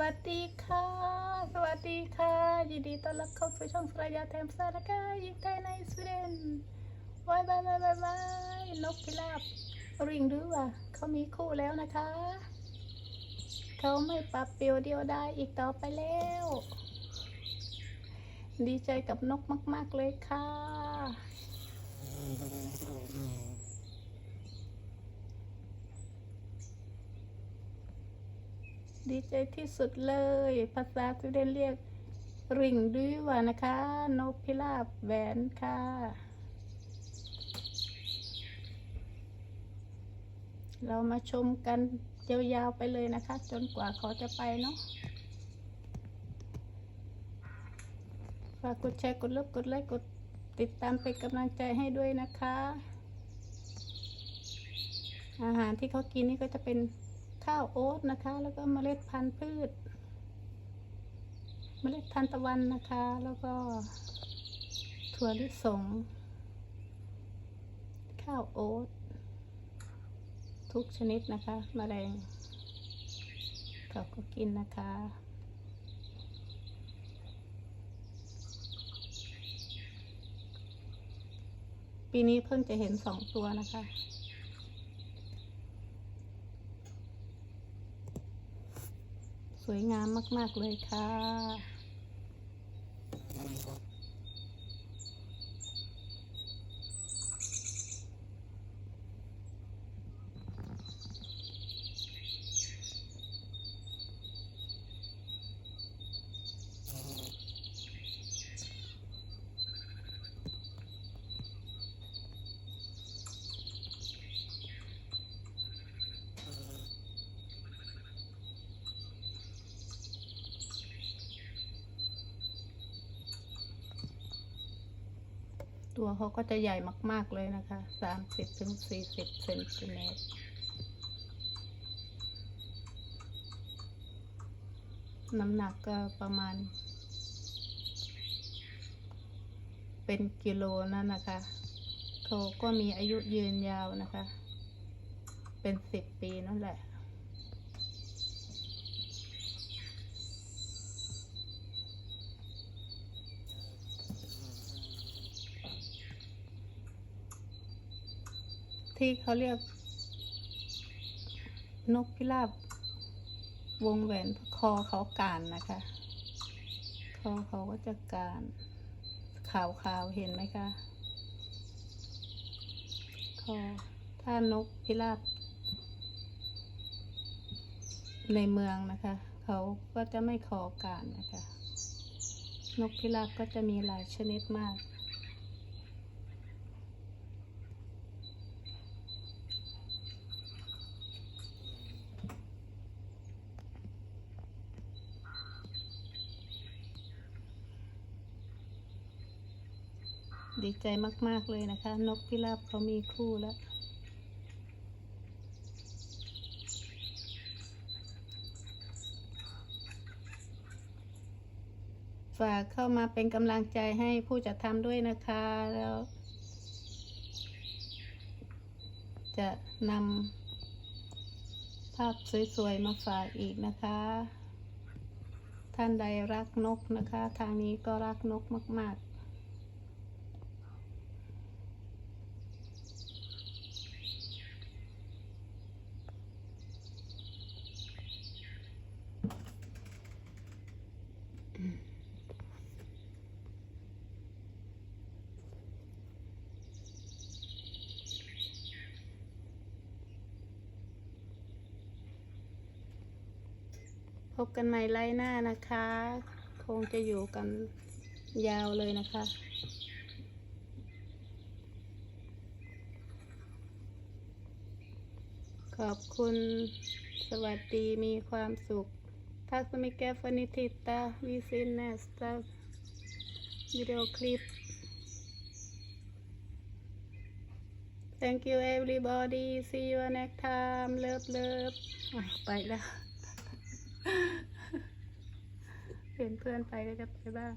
วัสดีค่ะ สวัสดีค่ะ ยินดีต้อนรับเข้าสู่ช่องสรายาแทมซานะคะยิงไทยในสวีเดนบายบายบายบายบายนกพิราบริงหรือว่าเขามีคู่แล้วนะคะ เขาไม่ปรับเปรียวเดียวได้อีกต่อไปแล้ว ดีใจกับนกมาก ๆ เลยค่ะ ดีใจที่สุดเลย ภาษาสวีเดนเรียกริงด้วยว่านะคะ นกพิราบแหวนค่ะ เรามาชมกันยาวๆไปเลยนะคะ จนกว่าเขาจะไปเนาะฝากกดแชร์ กดเลิฟกดไลค์กดติดตามเป็นกำลังใจให้ด้วยนะคะ อาหารที่เขากินนี่ก็จะเป็น ข้าวโอ๊ตนะคะ แล้วก็เมล็ดพันธุ์พืช เมล็ดทานตะวันนะคะ แล้วก็ ถั่วลิสง ข้าวโอ๊ตทุกชนิดนะคะมแมลงเขาก็กินนะคะปีนี้เพิ่งจะเห็นสองตัวนะคะ สวยงามมาก ๆ เลยค่ะ ตัวเขาก็จะใหญ่มาก ๆ เลยนะคะสามสิบถึงสี่สิบเซนติเมตร น้ำหนักก็ประมาณ เป็นกิโลนั่นนะคะ เขาก็มีอายุยืนยาวนะคะ เป็นสิบปีนั่นแหละ ที่เขาเรียก นกพิราบวงแหวนคอเขาการนะคะ คอเขาก็จะการขาวๆเห็นไหมคะ คอ ถ้านกพิราบ ในเมืองนะคะ เขาก็จะไม่คอการนะคะ นกพิราบก็จะมีหลายชนิดมาก ดีใจมาก ๆ เลยนะคะ นกพิราบเขามีคู่แล้ว ฝากเข้ามาเป็นกำลังใจให้ผู้จัดทำด้วยนะคะ แล้ว จะนำภาพสวย ๆ มาฝากอีกนะคะ ท่านใดรักนกนะคะ ทางนี้ก็รักนกมาก ๆ พบกันใหม่ไล่หน้านะคะ คงจะอยู่กันยาวเลยนะคะ ขอบคุณ สวัสดีมีความสุข ทักสมิแกฟนิทิตาวิซินเนสตาวิดีโอคลิป Thank you everybody see you next time love love ไปแล้ว เห็นเพื่อนไปก็จะไปบ้าง